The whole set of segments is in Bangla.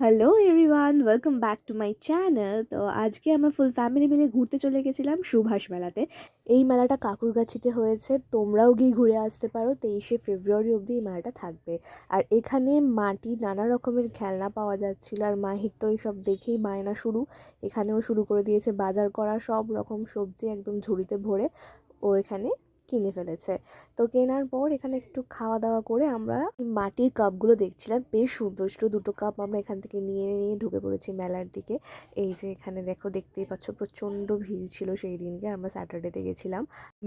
Hello everyone welcome back to my channel তো আজকে আমরা ফুল ফ্যামিলি মিলে ঘুরতে চলে গেছিলাম সুভাষ মেলাতে। এই মেলাটা কাকুরগাছিতে হয়েছে। তোমরাও গিয়ে ঘুরে আসতে পারো। তেইশে ফেব্রুয়ারি অবধি এই মেলাটা থাকবে। আর এখানে মাটি নানা রকমের খেলনা পাওয়া যাচ্ছিল। আর মাহির তো এইসব দেখেই বায়না শুরু। এখানেও শুরু করে দিয়েছে। বাজার করা সব রকম সবজি একদম ঝুড়িতে ভরে ও এখানে কিনে ফেলেছে। তো কেনার পর এখানে একটু খাওয়া দাওয়া করে আমরা মাটির কাপগুলো দেখছিলাম। বেশ সুন্দর ছিল। দুটো কাপ আমরা এখান থেকে নিয়ে নিয়ে ঢুকে পড়েছি মেলার দিকে। এই যে এখানে দেখো, দেখতেই পাচ্ছ প্রচণ্ড ভিড় ছিল সেই দিনকে। আমরা স্যাটারডেতে গেছিলাম।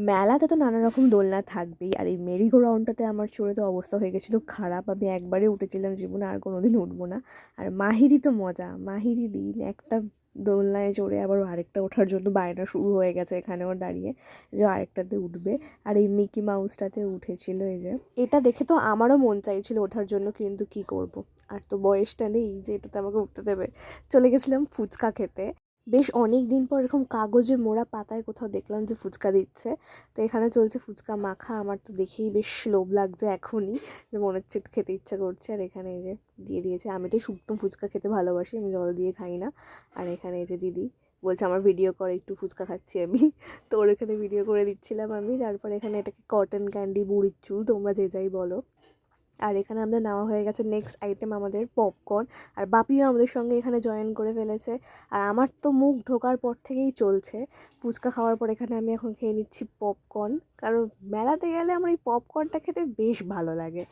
মেলাতে তো নানা রকম দোলনা থাকবেই। আর এই মেরিগো রাউন্ডটাতে আমার চড়ে তো অবস্থা হয়ে গেছিল খারাপ। আমি একবারে উঠেছিলাম জীবনে, আর কোনো দিন উঠবো না। আর মাহিরি তো মজা। মাহিরি দিন। একটা দোলনায় চড়ে আবার আরেকটা ওঠার জন্য বায়না শুরু হয়ে গেছে এখানে ওর দাঁড়িয়ে, যে আরেকটাতে উঠবে। আর এই মিকি মাউসটাতে উঠেছিল এই যে। এটা দেখে তো আমারও মন চাইছিল ওঠার জন্য, কিন্তু কি করব। আর তো বয়সটা নেই যে এটাতে আমাকে উঠতে দেবে। চলে গেছিলাম ফুচকা খেতে। বেশ অনেক দিন পর এরকম কাগজে মোড়া পাতায় কোথাও দেখলাম যে ফুচকা দিচ্ছে। তো এখানে চলছে ফুচকা মাখা। আমার তো দেখেই বেশ লোভ লাগছে এখনই যে মনে হচ্ছে একটু খেতে ইচ্ছা করছে। আর এখানে এই যে দিয়ে দিয়েছে। আমি তো শুকনো ফুচকা খেতে ভালোবাসি, আমি জল দিয়ে খাই না। আর এখানে এই যে দিদি বলছে, আমার ভিডিও করে, একটু ফুচকা খাচ্ছি আমি। তো ওর এখানে ভিডিও করে দিচ্ছিলাম আমি। তারপর এখানে এটাকে কটন ক্যান্ডি বুড়ির চুল, তোমরা যে যাই বলো। আর এখানে আমাদের নেওয়া হয়ে গেছে নেক্সট আইটেম আমাদের পপকর্ন আর বাপিও আমাদের সঙ্গে এখানে জয়েন করে ফেলেছে। আর আমার তো মুখ ঢোকার পর থেকেই চলছে। ফুচকা খাওয়ার পর এখানে আমি এখন খেয়ে নিচ্ছি পপকর্ন কারণ মেলাতে গেলে আমার এই পপকর্নটা খেতে বেশ ভালো লাগে।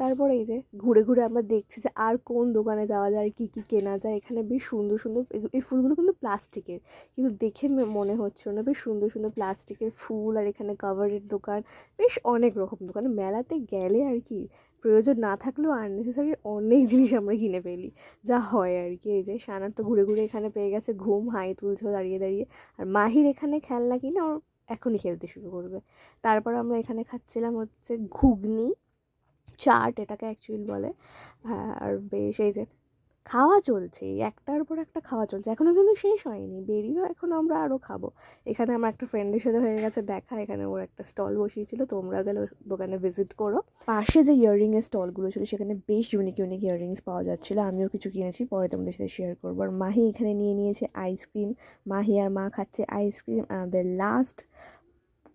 তারপরে এই যে ঘুরে ঘুরে আমরা দেখছি যে আর কোন দোকানে যাওয়া যায়, আর কী কী কেনা যায়। এখানে বেশ সুন্দর সুন্দর এই ফুলগুলো কিন্তু প্লাস্টিকের। কিন্তু দেখে মনে হচ্ছে না, বেশ সুন্দর সুন্দর প্লাস্টিকের ফুল আর এখানে কাভারের দোকান। বেশ অনেক রকম দোকান। মেলাতে গেলে আর কি প্রয়োজন না থাকলেও আননেসেসারি অনেক জিনিস আমরা কিনে ফেলি। যা হয় আর কি, এই যে সানার তো ঘুরে ঘুরে এখানে পেয়ে গেছে, ঘুম, হাই তুলছে দাঁড়িয়ে দাঁড়িয়ে। আর মাহির এখানে খেলনা কিনে ওর এখনই খেলতে শুরু করবে। তারপর আমরা এখানে খাচ্ছিলাম হচ্ছে ঘুগনি, চাট এটাকে অ্যাকচুয়ালি বলে। হ্যাঁ আর বেশ, এই যে খাওয়া চলছে, একটার পর একটা খাওয়া চলছে। এখনও কিন্তু শেষ হয়নি, বেরিয়েও এখন আমরা আরও খাব। এখানে আমার একটা ফ্রেন্ডের সাথে হয়ে গেছে দেখা, এখানে ওর একটা স্টল বসিয়েছিল, তোমরা গেলে দোকানে ভিজিট করো। পাশে যে ইয়াররিংয়ের স্টলগুলো ছিল, সেখানে বেশ ইউনিক ইউনিক ইয়াররিংস পাওয়া যাচ্ছিল, আমিও কিছু কিনেছি, পরে তোমাদের সাথে শেয়ার করব। আর মাহি এখানে নিয়ে নিয়েছে আইসক্রিম মাহি আর মা খাচ্ছে আইসক্রিম আমাদের লাস্ট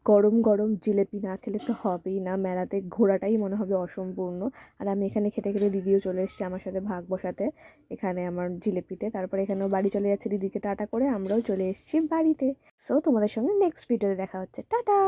গরম গরম জিলেপি না খেলে তো হবেই না। মেলাতে ঘোরাটাই মনে হবে অসম্পূর্ণ। আর আমি এখানে খেতে খেতে দিদিও চলে এসছে আমার সাথে ভাগ বসাতে। এখানে আমার জিলেপিতে। তারপরে এখানেও বাড়ি চলে যাচ্ছে দিদিকে টাটা করে। আমরাও চলে এসেছি বাড়িতে। সো তোমাদের সঙ্গে নেক্সট ভিডিওতে দেখা হচ্ছে। টাটা!